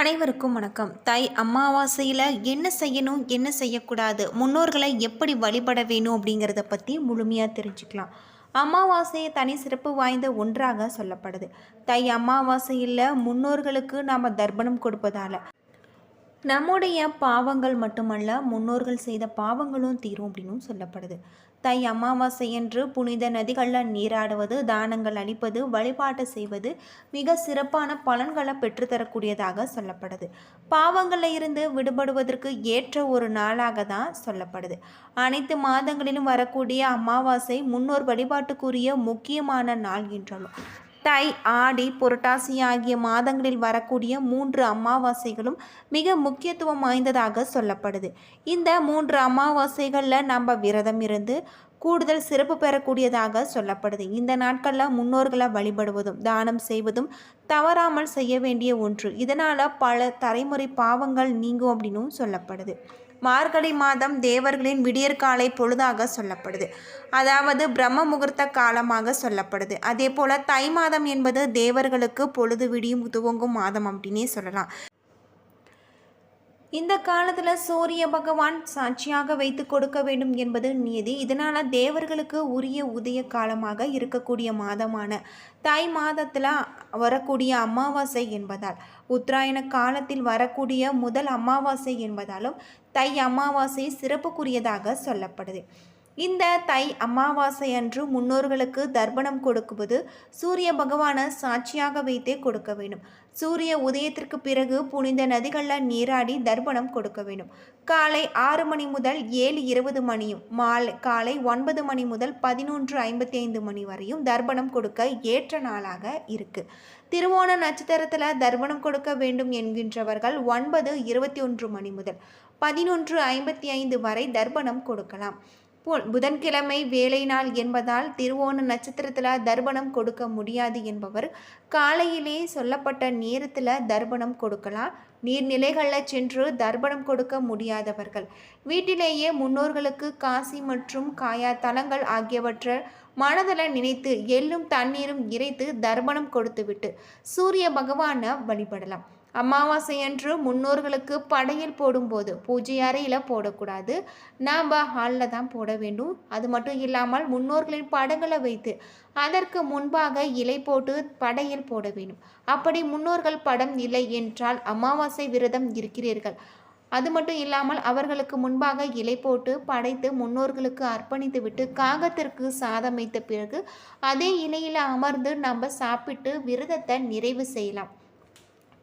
அனைவருக்கும் வணக்கம். தை அமாவாசையில் என்ன செய்யணும் என்ன செய்யக்கூடாது முன்னோர்களை எப்படி வழிபட வேணும் அப்படிங்கிறத பற்றி முழுமையாக தெரிஞ்சுக்கலாம். அமாவாசையை தனி சிறப்பு வாய்ந்த ஒன்றாக சொல்லப்படுது. தை அமாவாசையில் முன்னோர்களுக்கு நாம் தர்ப்பணம் கொடுப்பதால் நம்முடைய பாவங்கள் மட்டுமல்ல முன்னோர்கள் செய்த பாவங்களும் தீரும் அப்படின்னும் சொல்லப்படுது. தை அமாவாசையன்று புனித நதிகளில் நீராடுவது தானங்கள் அளிப்பது வழிபாட்டு செய்வது மிக சிறப்பான பலன்களை பெற்றுத்தரக்கூடியதாக சொல்லப்படுது. பாவங்களில் இருந்து விடுபடுவதற்கு ஏற்ற ஒரு நாளாக தான் சொல்லப்படுது. அனைத்து மாதங்களிலும் வரக்கூடிய அமாவாசை முன்னோர் வழிபாட்டுக்குரிய முக்கியமான நாள் என்றாலும் தை ஆடி புரட்டாசி ஆகிய மாதங்களில் வரக்கூடிய மூன்று அமாவாசைகளும் மிக முக்கியத்துவம் வாய்ந்ததாக சொல்லப்படுது. இந்த மூன்று அமாவாசைகளில் நம்ம விரதம் இருந்து கூடுதல் சிறப்பு பெறக்கூடியதாக சொல்லப்படுது. இந்த நாட்களில் முன்னோர்களை வழிபடுவதும் தானம் செய்வதும் தவறாமல் செய்ய வேண்டிய ஒன்று. இதனால் பல தலைமுறை பாவங்கள் நீங்கும் அப்படின்னும் சொல்லப்படுது. மார்கழி மாதம் தேவர்களின் விடியற்காலை பொழுதாக சொல்லப்படுது. அதாவது பிரம்ம முகூர்த்த காலமாக சொல்லப்படுது. அதே போல் தை மாதம் என்பது தேவர்களுக்கு பொழுது விடியும் துவங்கும் மாதம் அப்படின்னே சொல்லலாம். இந்த காலத்தில் சூரிய பகவான் சாட்சியாக வைத்து கொடுக்க வேண்டும் என்பது நியதி. இதனால் தேவர்களுக்கு உரிய உதய காலமாக இருக்கக்கூடிய மாதமான தை மாதத்தில் வரக்கூடிய அமாவாசை என்பதால் உத்தராயண காலத்தில் வரக்கூடிய முதல் அமாவாசை என்பதாலும் தை அமாவாசை சிறப்புக்குரியதாக சொல்லப்படுது. இந்த தை அமாவாசை அன்று முன்னோர்களுக்கு தர்ப்பணம் கொடுக்குவது சூரிய பகவானை சாட்சியாக வைத்தே கொடுக்க வேண்டும். சூரிய உதயத்திற்கு பிறகு புனித நதிகளில் நீராடி தர்ப்பணம் கொடுக்க வேண்டும். காலை ஆறு மணி முதல் ஏழு இருபது மணியும் மாலை காலை ஒன்பது மணி முதல் பதினொன்று ஐம்பத்தி ஐந்து மணி வரையும் தர்ப்பணம் கொடுக்க ஏற்ற நாளாக இருக்குது திருவோண நட்சத்திரத்தில் தர்ப்பணம் கொடுக்க வேண்டும் என்கின்றவர்கள் ஒன்பது இருபத்தி ஒன்று மணி முதல் பதினொன்று ஐம்பத்தி ஐந்து வரை தர்ப்பணம் கொடுக்கலாம். புதன்கிழமை வேலை நாள் என்பதால் திருவோண நட்சத்திரத்தில் தர்ப்பணம் கொடுக்க முடியாது என்பவர் காலையிலே சொல்லப்பட்ட நேரத்தில் தர்ப்பணம் கொடுக்கலாம். நீர்நிலைகளில் சென்று தர்ப்பணம் கொடுக்க முடியாதவர்கள். வீட்டிலேயே முன்னோர்களுக்கு காசி மற்றும் காயா தலங்கள் ஆகியவற்றை மனதில் நினைத்து எள்ளும் தண்ணீரும் இறைத்து தர்ப்பணம் கொடுத்துவிட்டு சூரிய பகவானை வழிபடலாம். அமாவாசை அன்று முன்னோர்களுக்கு படையல் போடும்போது பூஜை அறையில் போடக்கூடாது. நாம் ஹாலில் தான் போட வேண்டும். அது மட்டும் இல்லாமல் முன்னோர்களின் படங்களை வைத்து அதற்கு முன்பாக இலை போட்டு படையல் போட வேண்டும். அப்படி முன்னோர்கள் படம் இல்லை என்றால் அமாவாசை விரதம் இருக்கிறீர்கள். அது மட்டும் இல்லாமல் அவர்களுக்கு முன்பாக இலை போட்டு படைத்து முன்னோர்களுக்கு அர்ப்பணித்து விட்டு காகத்திற்கு சாதம் வைத்த பிறகு அதே இலையில் அமர்ந்து நம்ம சாப்பிட்டு விரதத்தை நிறைவு செய்யலாம்.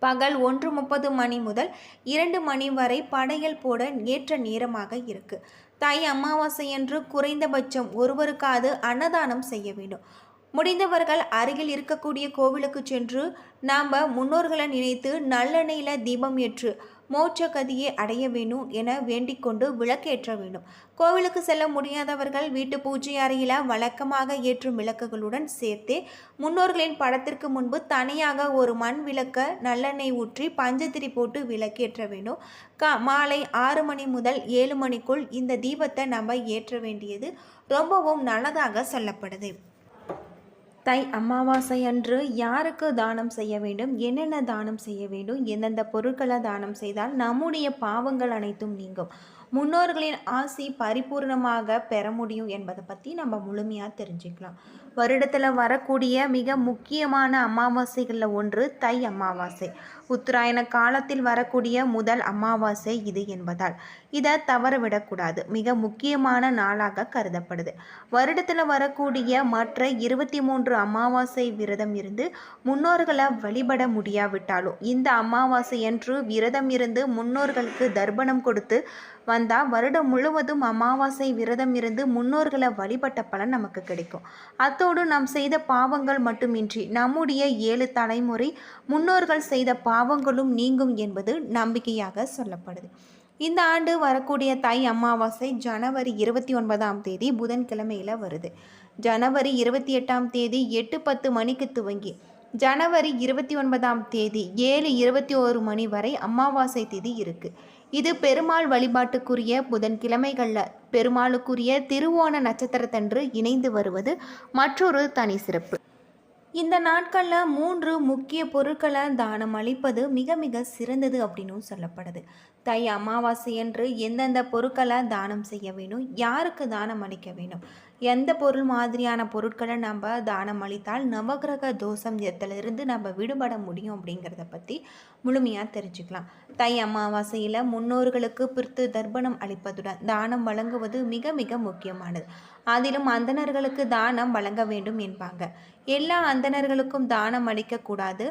பகல் ஒன்று முப்பது மணி முதல் இரண்டு மணி வரை படையல் போட ஏற்ற நேரமாக இருக்கு. தை அமாவாசையன்று குறைந்தபட்சம் ஒருவருக்காவது அன்னதானம் செய்ய வேண்டும். முடிந்தவர்கள் அருகில் இருக்கக்கூடிய கோவிலுக்கு சென்று நாம் முன்னோர்களை நினைத்து நல்லெண்ணெயில் தீபம் ஏற்று மோட்ச கதியை அடைய வேணும் என வேண்டிக் கொண்டு விளக்கேற்ற வேண்டும். கோவிலுக்கு செல்ல முடியாதவர்கள் வீட்டு பூஜை அறையில் வழக்கமாக ஏற்றும் விளக்குகளுடன் சேர்த்தே முன்னோர்களின் படத்திற்கு முன்பு தனியாக ஒரு மண் விளக்க நல்லெண்ணெய் ஊற்றி பஞ்சத்திரி போட்டு விளக்கேற்ற வேண்டும் கா மாலை ஆறு மணி முதல் ஏழு மணிக்குள் இந்த தீபத்தை நம்ம ஏற்ற வேண்டியது ரொம்பவும் நல்லதாக சொல்லப்படுது. தை அமாவாசை அன்று யாருக்கு தானம் செய்ய வேண்டும்? என்னென்ன தானம் செய்ய வேண்டும்? எந்தெந்த பொருட்களை தானம் செய்தால் நம்முடைய பாவங்கள் அனைத்தும் நீங்கும். முன்னோர்களின் ஆசி பரிபூர்ணமாக பெற முடியும் என்பதை பற்றி நம்ம முழுமையாக தெரிஞ்சுக்கலாம். வருடத்தில் வரக்கூடிய மிக முக்கியமான அமாவாசைகளில் ஒன்று தை அமாவாசை. உத்தராயண காலத்தில் வரக்கூடிய முதல் அமாவாசை இது என்பதால். இதை தவறவிடக்கூடாது மிக முக்கியமான நாளாக கருதப்படுது. வருடத்தில் வரக்கூடிய மற்ற இருபத்தி மூன்று அமாவாசை விரதம் இருந்து முன்னோர்களை வழிபட முடியாவிட்டாலும் இந்த அமாவாசையன்று விரதம் இருந்து முன்னோர்களுக்கு தர்ப்பணம் கொடுத்து வந்தால் வருடம் முழுவதும் அமாவாசை விரதம் இருந்து முன்னோர்களை வழிபட்ட பலன் நமக்கு கிடைக்கும். அத்தோடு நாம் செய்த பாவங்கள் மட்டுமின்றி நம்முடைய ஏழு தலைமுறை முன்னோர்கள் செய்த பாவங்களும் நீங்கும் என்பது நம்பிக்கையாக சொல்லப்படுது. இந்த ஆண்டு வரக்கூடிய தை அமாவாசை ஜனவரி இருபத்தி ஒன்பதாம் தேதி புதன்கிழமையில் வருது. ஜனவரி இருபத்தி எட்டாம் தேதி எட்டு பத்து மணிக்கு துவங்கி ஜனவரி இருபத்தி ஒன்பதாம் தேதி ஏழு இருபத்தி ஓரு மணி வரை அமாவாசை தேதி இருக்குது இது பெருமாள் வழிபாட்டுக்குரிய புதன்கிழமைகளில் பெருமாளுக்குரிய திருவோண நட்சத்திரத்தன்று இணைந்து வருவது மற்றொரு தனி சிறப்பு. இந்த நாட்களில் மூன்று முக்கிய பொருட்களை தானம் அளிப்பது மிக மிக சிறந்தது அப்படின்னும் சொல்லப்படுது. தை அமாவாசை என்று எந்தெந்த பொருட்களை தானம் செய்ய வேணும்? யாருக்கு தானம் அளிக்க வேணும்? எந்த பொருள் மாதிரியான பொருட்களை நம்ம தானம் அளித்தால் நவகிரக தோஷம் இருந்து நம்ம விடுபட முடியும் அப்படிங்கிறத பற்றி முழுமையாக தெரிஞ்சுக்கலாம். தை அமாவாசையில் முன்னோர்களுக்கு பிரித்து தர்ப்பணம் அளிப்பதுடன் தானம் வழங்குவது மிக மிக முக்கியமானது. அதிலும் அந்தணர்களுக்கு தானம் வழங்க வேண்டும் என்பாங்க. எல்லா அந்தணர்களுக்கும் தானம் அளிக்கக்கூடாது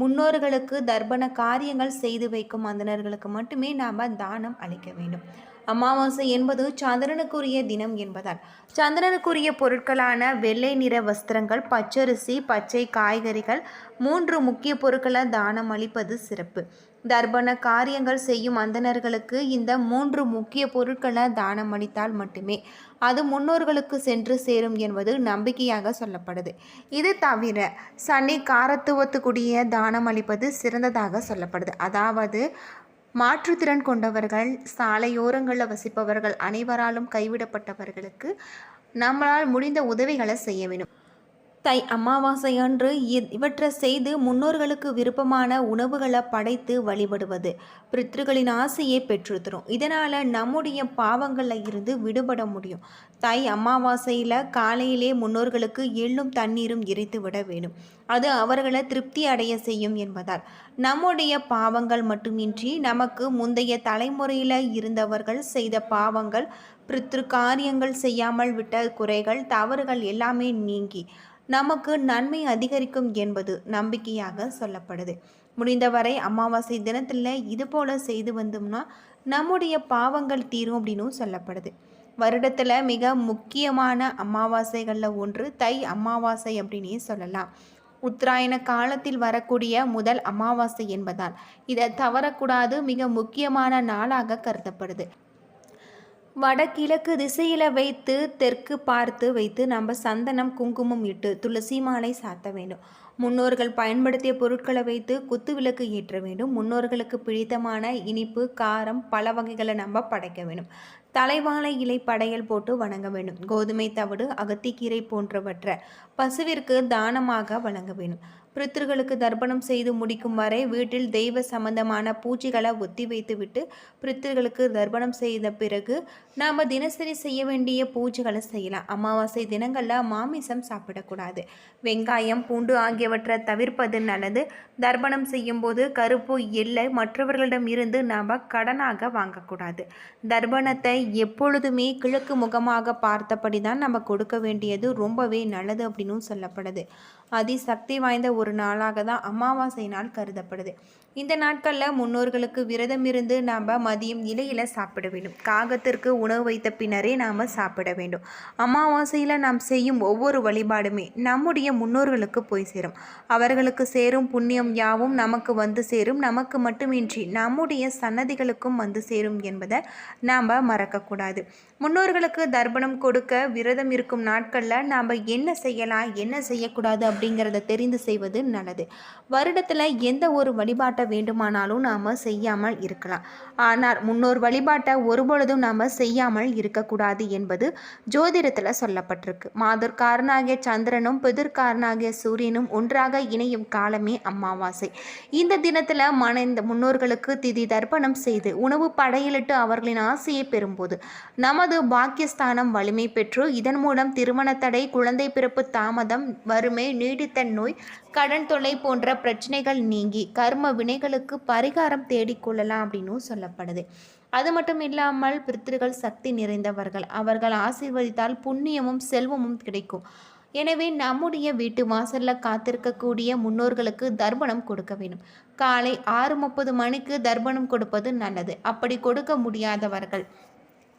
முன்னோர்களுக்கு தர்ப்பண காரியங்கள் செய்து வைக்கும் அந்தணர்களுக்கு மட்டுமே நாம் தானம் அளிக்க வேண்டும். அமாவாசை என்பது சந்திரனுக்குரிய தினம் என்பதால் சந்திரனுக்குரிய பொருட்களான வெள்ளை நிற வஸ்திரங்கள் பச்சரிசி பச்சை காய்கறிகள் மூன்று முக்கிய பொருட்களை தானம் அளிப்பது சிறப்பு. தர்ப்பண காரியங்கள் செய்யும் அந்தணர்களுக்கு இந்த மூன்று முக்கிய பொருட்களை தானம் அளித்தால் மட்டுமே அது முன்னோர்களுக்கு சென்று சேரும் என்பது நம்பிக்கையாக சொல்லப்படுது. இது தவிர சனி காரத்துவத்துக்குடிய தானம் அளிப்பது சிறந்ததாக சொல்லப்படுது. அதாவது மாற்றுத்திறன் கொண்டவர்கள் சாலையோரங்களில் வசிப்பவர்கள் அனைவராலும் கைவிடப்பட்டவர்களுக்கு நம்மளால் முடிந்த உதவிகளை செய்ய வேண்டும். தை அமாவாசை அன்று இவற்றை செய்து முன்னோர்களுக்கு விருப்பமான உணவுகளை படைத்து வழிபடுவது. பித்ருகளின் ஆசையை பெற்றுத்தரும். இதனால் நம்முடைய பாவங்களில் இருந்து விடுபட முடியும். தை அமாவாசையில் காலையிலே முன்னோர்களுக்கு எள்ளும் தண்ணீரும் எரித்து விட வேண்டும். அது அவர்களை திருப்தி அடைய செய்யும் என்பதால். நம்முடைய பாவங்கள் மட்டுமின்றி நமக்கு முந்தைய தலைமுறையில் இருந்தவர்கள் செய்த பாவங்கள் பித்ரு காரியங்கள் செய்யாமல் விட்ட குறைகள் தவறுகள் எல்லாமே நீங்கி நமக்கு நன்மை அதிகரிக்கும் என்பது நம்பிக்கையாக சொல்லப்படுது. முடிந்தவரை அமாவாசை தினத்தில் இது போல செய்து வந்தோம்னா நம்முடைய பாவங்கள் தீரும் அப்படின்னும் சொல்லப்படுது. வருடத்தில் மிக முக்கியமான அமாவாசைகளில் ஒன்று தை அமாவாசை அப்படின்னே சொல்லலாம். உத்தராயண காலத்தில் வரக்கூடிய முதல் அமாவாசை என்பதால் இதை தவறக்கூடாது மிக முக்கியமான நாளாக கருதப்படுது. வடகிழக்கு திசையில் வைத்து தெற்கு பார்த்து வைத்து நம்ம சந்தனம் குங்குமம் இட்டு துளசி மாலை சாத்த வேண்டும். முன்னோர்கள் பயன்படுத்திய பொருட்களை வைத்து குத்து விளக்கு ஏற்ற வேண்டும். முன்னோர்களுக்கு பிடித்தமான இனிப்பு காரம் பல வகைகளை நம்ம படைக்க வேண்டும். தலைவாழை இலை படையல் போட்டு வணங்க வேண்டும். கோதுமை தவிடு அகத்திக்கீரை போன்றவற்றை பசுவிற்கு தானமாக வழங்க வேண்டும். பிருத்திருகளுக்கு தர்ப்பணம் செய்து முடிக்கும் வரை வீட்டில் தெய்வ சம்பந்தமான பூஜைகளை ஒத்தி வைத்துவிட்டு பிருத்திருகளுக்கு தர்ப்பணம் செய்த பிறகு நாம் தினசரி செய்ய வேண்டிய பூஜைகளை செய்யலாம். அமாவாசை தினங்களில் மாமிசம் சாப்பிடக்கூடாது. வெங்காயம் பூண்டு ஆகியவற்றை தவிர்ப்பது நல்லது. தர்ப்பணம் செய்யும்போது கருப்பு எல்லை மற்றவர்களிடம் இருந்து நாம் கடனாக வாங்கக்கூடாது. தர்ப்பணத்தை எப்பொழுதுமே கிழக்கு முகமாக பார்த்தபடி தான் நம்ம கொடுக்க வேண்டியது ரொம்பவே நல்லது அப்படின்னும் சொல்லப்படுது. அதிசக்தி வாய்ந்த ஒரு நாளாக தான் அமாவாசை நாள் கருதப்படுது. இந்த நாட்களில் முன்னோர்களுக்கு விரதம் இருந்து நாம் மதியம் இலையில் சாப்பிட வேண்டும். காகத்திற்கு உணவு வைத்த பின்னரே நாம் சாப்பிட வேண்டும். அமாவாசையில் நாம் செய்யும் ஒவ்வொரு வழிபாடுமே நம்முடைய முன்னோர்களுக்கு போய் சேரும். அவர்களுக்கு சேரும் புண்ணியம் யாவும் நமக்கு வந்து சேரும். நமக்கு மட்டுமின்றி நம்முடைய சன்னதிகளுக்கும் வந்து சேரும் என்பதை நாம் மறக்கக்கூடாது. முன்னோர்களுக்கு தர்ப்பணம் கொடுக்க விரதம் இருக்கும் நாட்களில் நாம் என்ன செய்யலாம் என்ன செய்யக்கூடாது அப்படிங்கிறத தெரிந்து செய்வது நல்லது. வருடத்தில் எந்த ஒரு வழிபாட்டை வேண்டுமானாலும் நாம் செய்யாமல் இருக்கலாம். ஆனால் முன்னோர் வழிபாட்டை ஒருபொழுதும் நாம் செய்யாமல் இருக்கக்கூடாது என்பது ஜோதிடத்தில் சொல்லப்பட்டிருக்கு. மாதர்காரனாகிய சந்திரனும் பிதிர்காரனாகிய சூரியனும் ஒன்றாக இணையும் காலமே அமாவாசை. இந்த தினத்தில் மனைந்த முன்னோர்களுக்கு திதி தர்ப்பணம் செய்து உணவு படையிலிட்டு அவர்களின் ஆசையை பெறும்போது நமது பாக்கியஸ்தானம் வலிமை பெற்று இதன் மூலம் திருமண தடை குழந்தை பிறப்பு தாமதம் வறுமை நீடித்த நோய் கடன் தொல்லை போன்ற பிரச்சனைகள் நீங்கி கர்ம வினைகளுக்கு பரிகாரம் தேடிக்கொள்ளலாம் அப்படின்னும் சொல்லப்படுது. அது மட்டும் இல்லாமல் பித்திருகள் சக்தி நிறைந்தவர்கள். அவர்கள் ஆசீர்வதித்தால் புண்ணியமும் செல்வமும் கிடைக்கும். எனவே நம்முடைய வீட்டு வாசல்ல காத்திருக்கக்கூடிய முன்னோர்களுக்கு தர்ப்பணம் கொடுக்க வேண்டும். காலை ஆறு முப்பது மணிக்கு தர்ப்பணம் கொடுப்பது நல்லது. அப்படி கொடுக்க முடியாதவர்கள்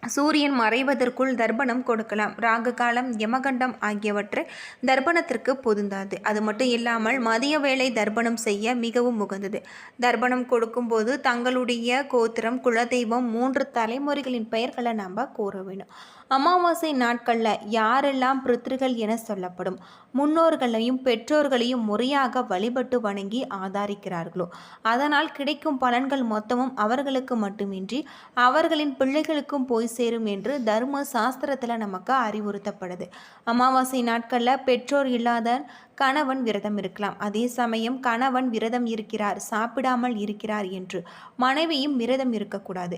சூரியன் மறைவதற்குள் தர்ப்பணம் கொடுக்கலாம். ராகு காலம் யமகண்டம் ஆகியவற்றை தர்ப்பணத்திற்கு பொருந்தாது. அது மட்டும் இல்லாமல் மதிய வேளை தர்ப்பணம் செய்ய மிகவும் உகந்தது. தர்ப்பணம் கொடுக்கும்போது தங்களுடைய கோத்திரம் குலதெய்வம் மூன்று தலைமுறைகளின் பெயர்களை நாம் கூற வேண்டும் அமாவாசை நாட்களில் யாரெல்லாம் பிருத்திருகள் என சொல்லப்படும்? முன்னோர்களையும் பெற்றோர்களையும் முறையாக வழிபட்டு வணங்கி ஆதாரிக்கிறார்களோ அதனால் கிடைக்கும் பலன்கள் மொத்தமும் அவர்களுக்கு மட்டுமின்றி அவர்களின் பிள்ளைகளுக்கும் போய் சேரும் என்று தர்ம சாஸ்திரத்தில் நமக்கு அறிவுறுத்தப்படுது. அமாவாசை நாட்களில் பெற்றோர் இல்லாத கணவன் விரதம் இருக்கலாம். அதே சமயம் கணவன் விரதம் இருக்கிறார் சாப்பிடாமல் இருக்கிறார் என்று மனைவியும் விரதம் இருக்கக்கூடாது.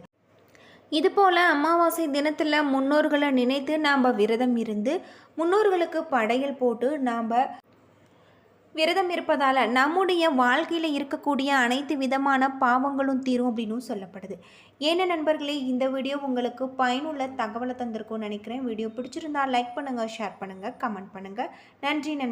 இதுபோல் அமாவாசை தினத்தில் முன்னோர்களை நினைத்து நாம் விரதம் இருந்து முன்னோர்களுக்கு படையல் போட்டு நாம் விரதம் இருப்பதால் நம்முடைய வாழ்க்கையில் இருக்கக்கூடிய அனைத்து விதமான பாவங்களும் தீரும் அப்படின்னு சொல்லப்படுது. ஏன்னா நண்பர்களே இந்த வீடியோ உங்களுக்கு பயனுள்ள தகவலை தந்திருக்கும்னு நினைக்கிறேன். வீடியோ பிடிச்சிருந்தா லைக் பண்ணுங்கள் ஷேர் பண்ணுங்கள் கமெண்ட் பண்ணுங்கள் நன்றி நன்றி